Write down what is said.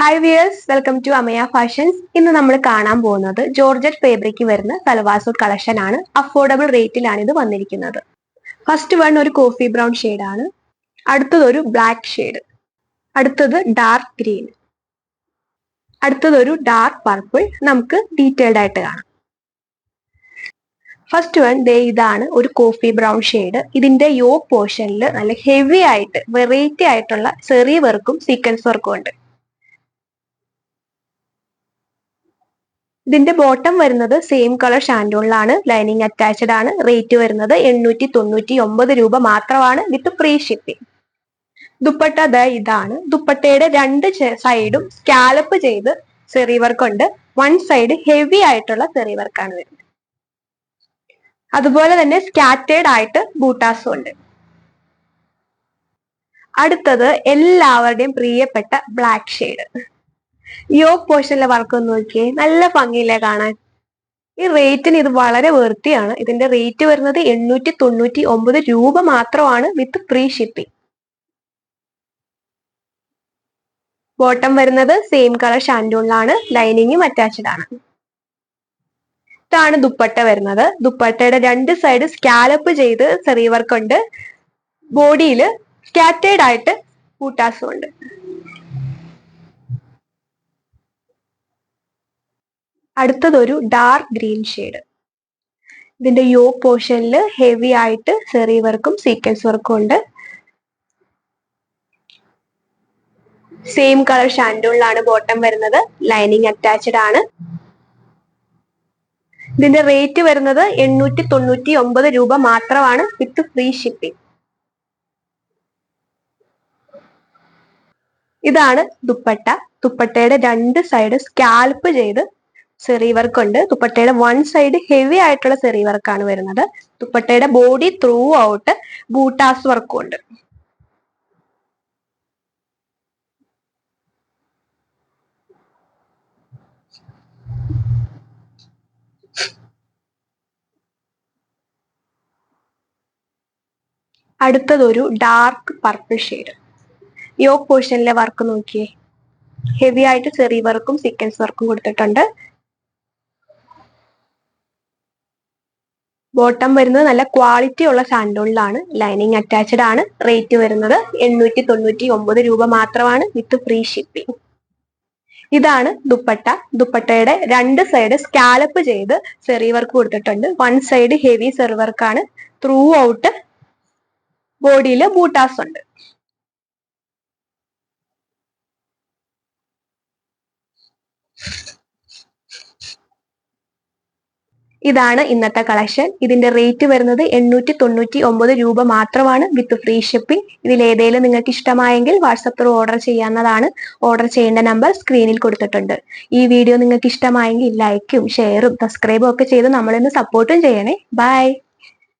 Hi viewers welcome to Amaya fashions ഇന്ന് നമ്മൾ കാണാൻ പോകുന്നത് ജോർജറ്റ് ഫേബ്രിക്ക് വരുന്ന സൽവാർ കളക്ഷൻ ആണ്. അഫോർഡബിൾ റേറ്റിലാണ് ഇത് വന്നിരിക്കുന്നത്. ഫസ്റ്റ് വൺ ഒരു കോഫി ബ്രൗൺ ആണ്. അടുത്തത് ഒരു ബ്ലാക്ക് ഷെയ്ഡ് അടുത്തത് ഡാർക്ക് ഗ്രീൻ അടുത്തത് ഒരു ഡാർക്ക് പർപ്പിൾ നമുക്ക് ഡീറ്റെയിൽഡ് ആയിട്ട് കാണാം. ഫസ്റ്റ് വൺ ദേ ഇതാണ് ഒരു കോഫി ബ്രൗൺ ഷെയ്ഡ് ഇതിന്റെ യോ പോർഷനിൽ നല്ല ഹെവി ആയിട്ട് വെറൈറ്റി ആയിട്ടുള്ള ചെറിയ വർക്കും സീക്വൻസ് വർക്കും ഉണ്ട്. ഇതിന്റെ ബോട്ടം വരുന്നത് സെയിം കളർ ഷാൻഡോണിലാണ് ലൈനിങ് അറ്റാച്ച്ഡ് ആണ്. റേറ്റ് വരുന്നത് എണ്ണൂറ്റി തൊണ്ണൂറ്റി ഒമ്പത് രൂപ മാത്രമാണ് with free shipping dupatta the ഇതാണ്. ദുപ്പട്ടയുടെ രണ്ട് സൈഡും സ്കാലപ്പ് ചെയ്ത് സെറി വർക്ക് ഉണ്ട്. വൺ സൈഡ് ഹെവി ആയിട്ടുള്ള സെറി വർക്കാണ് വരുന്നത്. അതുപോലെ തന്നെ സ്കാറ്റേഡ് ആയിട്ട് ബൂട്ടാസും ഉണ്ട്. അടുത്തത് എല്ലാവരുടെയും പ്രിയപ്പെട്ട ബ്ലാക്ക് ഷെയ്ഡ് യോ പോർഷനിലെ വർക്ക് ഒന്ന് നോക്കിയേ. നല്ല ഭംഗിയില്ലേ കാണാൻ. ഈ റേറ്റിന് ഇത് വളരെ വെർത്തിയാണ് ഇതിന്റെ റേറ്റ് വരുന്നത് എണ്ണൂറ്റി തൊണ്ണൂറ്റി ഒമ്പത് രൂപ മാത്രമാണ് വിത്ത് ഫ്രീ ഷിപ്പിംഗ് ബോട്ടം വരുന്നത് സെയിം കളർ ഷാൻഡൂണിലാണ് ലൈനിങ്ങും അറ്റാച്ച്ഡ് ആണ്. ഇതാണ് ദുപ്പട്ട വരുന്നത്. ദുപ്പട്ടയുടെ രണ്ട് സൈഡ് സ്കാലപ്പ് ചെയ്ത് ചെറിയ വർക്ക് ഉണ്ട്. ബോഡിയിൽ സ്കാറ്റേഡ് ആയിട്ട് കൂട്ടാസും ഉണ്ട് അടുത്തതൊരു ഡാർക്ക് ഗ്രീൻ ഷെയ്ഡ് ഇതിന്റെ യോ പോർഷനിൽ ഹെവി ആയിട്ട് സെറി വർക്കും സീക്വൻസ് വർക്കും ഉണ്ട്. സെയിം കളർ ഷാൻഡൂളിലാണ് ബോട്ടം വരുന്നത്. ലൈനിങ് അറ്റാച്ച്ഡ് ആണ്. ഇതിന്റെ റേറ്റ് വരുന്നത് എണ്ണൂറ്റി തൊണ്ണൂറ്റി ഒമ്പത് രൂപ മാത്രമാണ് വിത്ത് ഫ്രീ ഷിപ്പിംഗ് ഇതാണ് ദുപ്പട്ട. ദുപ്പട്ടയുടെ രണ്ട് സൈഡ് സ്കാൽപ്പ് ചെയ്ത് സെറി വർക്ക് ഉണ്ട്. ദുപ്പട്ടയുടെ വൺ സൈഡ് ഹെവി ആയിട്ടുള്ള സെറി വർക്കാണ് വരുന്നത്. ദുപ്പട്ടയുടെ ബോഡി ത്രൂ ഔട്ട് ബൂട്ടാസ് വർക്കും ഉണ്ട്. അടുത്തതൊരു ഡാർക്ക് പർപ്പിൾ ഷെയ്ഡ് യോക്ക് പോർഷനിലെ വർക്ക് നോക്കിയേ. ഹെവി ആയിട്ട് ചെറിയ വർക്കും സീക്വൻസ് വർക്കും കൊടുത്തിട്ടുണ്ട്. ബോട്ടം വരുന്നത് നല്ല ക്വാളിറ്റി ഉള്ള സാൻഡോണിലാണ് ലൈനിങ് അറ്റാച്ച്ഡ് ആണ്. റേറ്റ് വരുന്നത് എണ്ണൂറ്റി തൊണ്ണൂറ്റി ഒമ്പത് രൂപ മാത്രമാണ് വിത്ത് ഫ്രീ ഷിപ്പിംഗ് ഇതാണ് ദുപ്പട്ട. ദുപ്പട്ടയുടെ രണ്ട് സൈഡ് സ്കാലപ്പ് ചെയ്ത് സെറി വർക്ക് കൊടുത്തിട്ടുണ്ട്. വൺ സൈഡ് ഹെവി സെറി വർക്കാണ് ത്രൂ ഔട്ട് ബോഡിയിൽ ബൂട്ടാസ് ഉണ്ട് ഇതാണ് ഇന്നത്തെ കളക്ഷൻ ഇതിന്റെ റേറ്റ് വരുന്നത് എണ്ണൂറ്റി തൊണ്ണൂറ്റി ഒമ്പത് രൂപ മാത്രമാണ് വിത്ത് ഫ്രീ ഷിപ്പിംഗ് ഇതിൽ ഏതെങ്കിലും നിങ്ങൾക്ക് ഇഷ്ടമായെങ്കിൽ വാട്സപ്പ് ത്രൂ ഓർഡർ ചെയ്യാവുന്നതാണ്. ഓർഡർ ചെയ്യേണ്ട നമ്പർ സ്ക്രീനിൽ കൊടുത്തിട്ടുണ്ട്. ഈ വീഡിയോ നിങ്ങൾക്ക് ഇഷ്ടമായെങ്കിൽ ലൈക്കും ഷെയറും സബ്സ്ക്രൈബും ഒക്കെ ചെയ്ത് നമ്മളിന്ന് സപ്പോർട്ടും ചെയ്യണേ. ബൈ